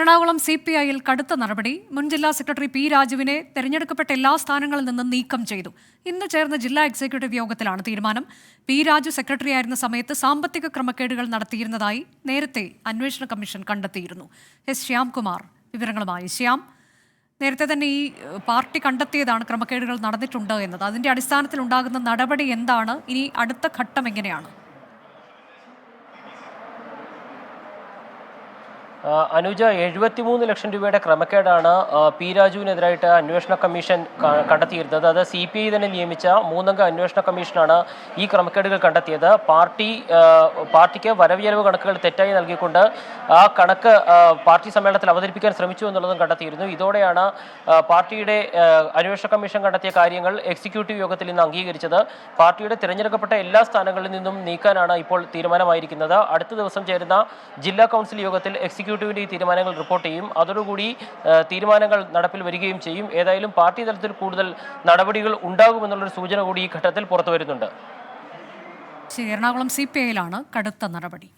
Ernakulam C P ഐയിൽ കടുത്ത നടപടി. മുൻ ജില്ലാ സെക്രട്ടറി പി രാജുവിനെ തെരഞ്ഞെടുക്കപ്പെട്ട എല്ലാ സ്ഥാനങ്ങളിൽ നിന്നും നീക്കം ചെയ്തു. ഇന്ന് ചേർന്ന ജില്ലാ എക്സിക്യൂട്ടീവ് യോഗത്തിലാണ് തീരുമാനം. പി രാജു സെക്രട്ടറിയായിരുന്ന സമയത്ത് സാമ്പത്തിക ക്രമക്കേടുകൾ നടത്തിയിരുന്നതായി നേരത്തെ അന്വേഷണ കമ്മീഷൻ കണ്ടെത്തിയിരുന്നു. എസ് ശ്യാംകുമാർ വിവരങ്ങളുമായി. ശ്യാം നേരത്തെ തന്നെ ഈ പാർട്ടി കണ്ടെത്തിയതാണ് ക്രമക്കേടുകൾ നടന്നിട്ടുണ്ട് എന്നത്. അതിന്റെ അടിസ്ഥാനത്തിൽ ഉണ്ടാകുന്ന നടപടി എന്താണ്? ഇനി അടുത്ത ഘട്ടം എങ്ങനെയാണ്? അനുജ എഴുപത്തിമൂന്ന് ലക്ഷം രൂപയുടെ ക്രമക്കേടാണ് പി രാജുവിനെതിരായിട്ട് അന്വേഷണ കമ്മീഷൻ കണ്ടെത്തിയിരുന്നത്. അത് സി പി ഐ തന്നെ നിയമിച്ച മൂന്നംഗ അന്വേഷണ കമ്മീഷനാണ് ഈ ക്രമക്കേടുകൾ കണ്ടെത്തിയത്. പാർട്ടി പാർട്ടിക്ക് വരവ് ചെലവ് കണക്കുകൾ തെറ്റായി നൽകിക്കൊണ്ട് ആ കണക്ക് പാർട്ടി സമ്മേളനത്തിൽ അവതരിപ്പിക്കാൻ ശ്രമിച്ചു എന്നുള്ളതും കണ്ടെത്തിയിരുന്നു. ഇതോടെയാണ് പാർട്ടിയുടെ അന്വേഷണ കമ്മീഷൻ കണ്ടെത്തിയ കാര്യങ്ങൾ എക്സിക്യൂട്ടീവ് യോഗത്തിൽ ഇന്ന് അംഗീകരിച്ചത്. പാർട്ടിയുടെ തിരഞ്ഞെടുക്കപ്പെട്ട എല്ലാ സ്ഥാനങ്ങളിൽ നിന്നും നീക്കാനാണ് ഇപ്പോൾ തീരുമാനമായിരിക്കുന്നത്. അടുത്ത ദിവസം ചേരുന്ന ജില്ലാ കൗൺസിൽ യോഗത്തിൽ എക്സിക്യൂട്ടീവിന്റെ ഈ തീരുമാനങ്ങൾ റിപ്പോർട്ട് ചെയ്യും. അതോടുകൂടി തീരുമാനങ്ങൾ നടപ്പിൽ വരികയും ചെയ്യും. ഏതായാലും പാർട്ടി തലത്തിൽ കൂടുതൽ നടപടികൾ ഉണ്ടാകുമെന്നുള്ളൊരു സൂചന കൂടി ഈ ഘട്ടത്തിൽ പുറത്തു വരുന്നുണ്ട്. എറണാകുളം സി പി ഐയിലാണ് കടുത്ത നടപടി.